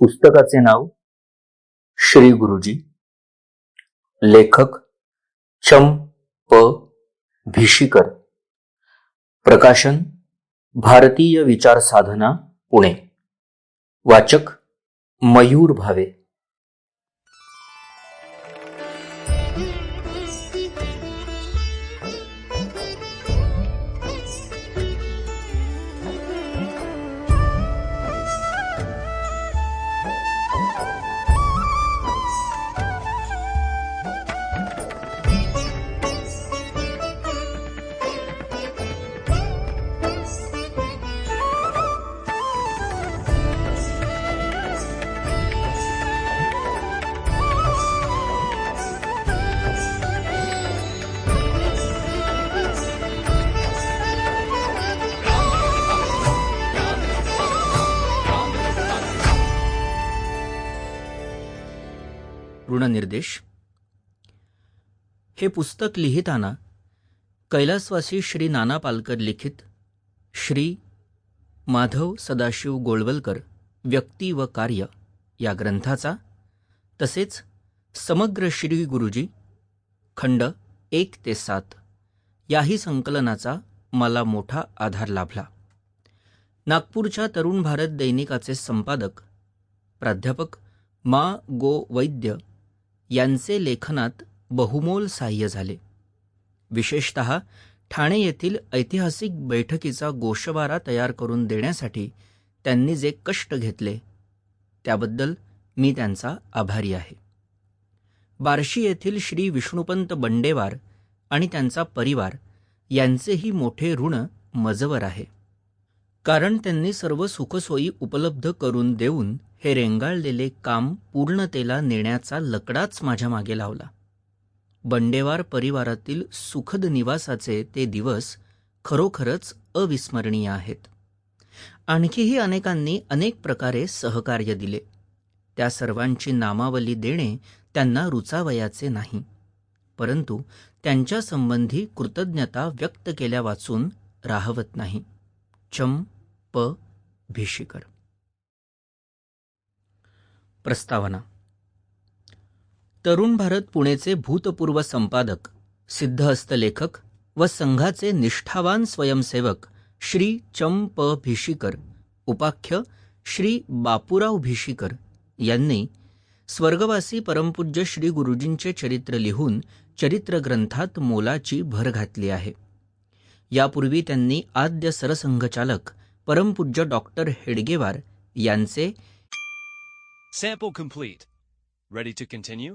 पुस्तकाचे नाव श्री गुरुजी लेखक चम प भिशीकर प्रकाशन भारतीय विचार साधना पुणे वाचक मयूर भावे. ऋणनिर्देश. हे पुस्तक लिहिताना कैलासवासी श्री नाना पालकर लिखित श्री माधव सदाशिव गोळवलकर व्यक्ती व कार्य या ग्रंथाचा तसेच समग्र श्री गुरुजी खंड एक ते सात याही संकलनाचा मला मोठा आधार लाभला. नागपूरच्या तरुण भारत दैनिकाचे संपादक प्राध्यापक मा गो वैद्य यांचे लेखनात बहुमोल सहाय्य झाले. विशेषत ठाणे येथील ऐतिहासिक बैठकीचा गोषवारा तयार करून देण्यासाठी त्यांनी जे कष्ट घेतले त्याबद्दल मी त्यांचा आभारी आहे. बार्शी येथील श्री विष्णुपंत बंडेवार आणि त्यांचा परिवार यांचेही मोठे ऋण मजवर आहे. कारण त्यांनी सर्व सुखसोयी उपलब्ध करून देऊन हे रेंगाळलेले काम पूर्णतेला नेण्याचा लकडाच माझ्या मागे लावला. बंडेवार परिवारातील सुखद निवासाचे ते दिवस खरोखरच अविस्मरणीय आहेत. आणखीही अनेकांनी अनेक प्रकारे सहकार्य दिले. त्या सर्वांची नामावली देणे त्यांना रुचावयाचे नाही. परंतु त्यांच्या संबंधी कृतज्ञता व्यक्त केल्या वाचून राहवत नाही. चम प भिशीकर प्रस्तावना. तरुण भारत पुणेचे भूतपूर्व संपादक सिद्धहस्त लेखक व संघाचे निष्ठावान स्वयंसेवक श्री चम प भिशीकर उपाख्य श्री बापूराव भिशीकर यांनी स्वर्गवासी परमपूज्य श्री गुरुजींचे चरित्र लिहून चरित्रग्रंथात मोलाची भर घातली आहे. यापूर्वी त्यांनी आद्य सरसंघचालक परमपूज्य डॉक्टर हेडगेवार यांचे sample complete. Ready to continue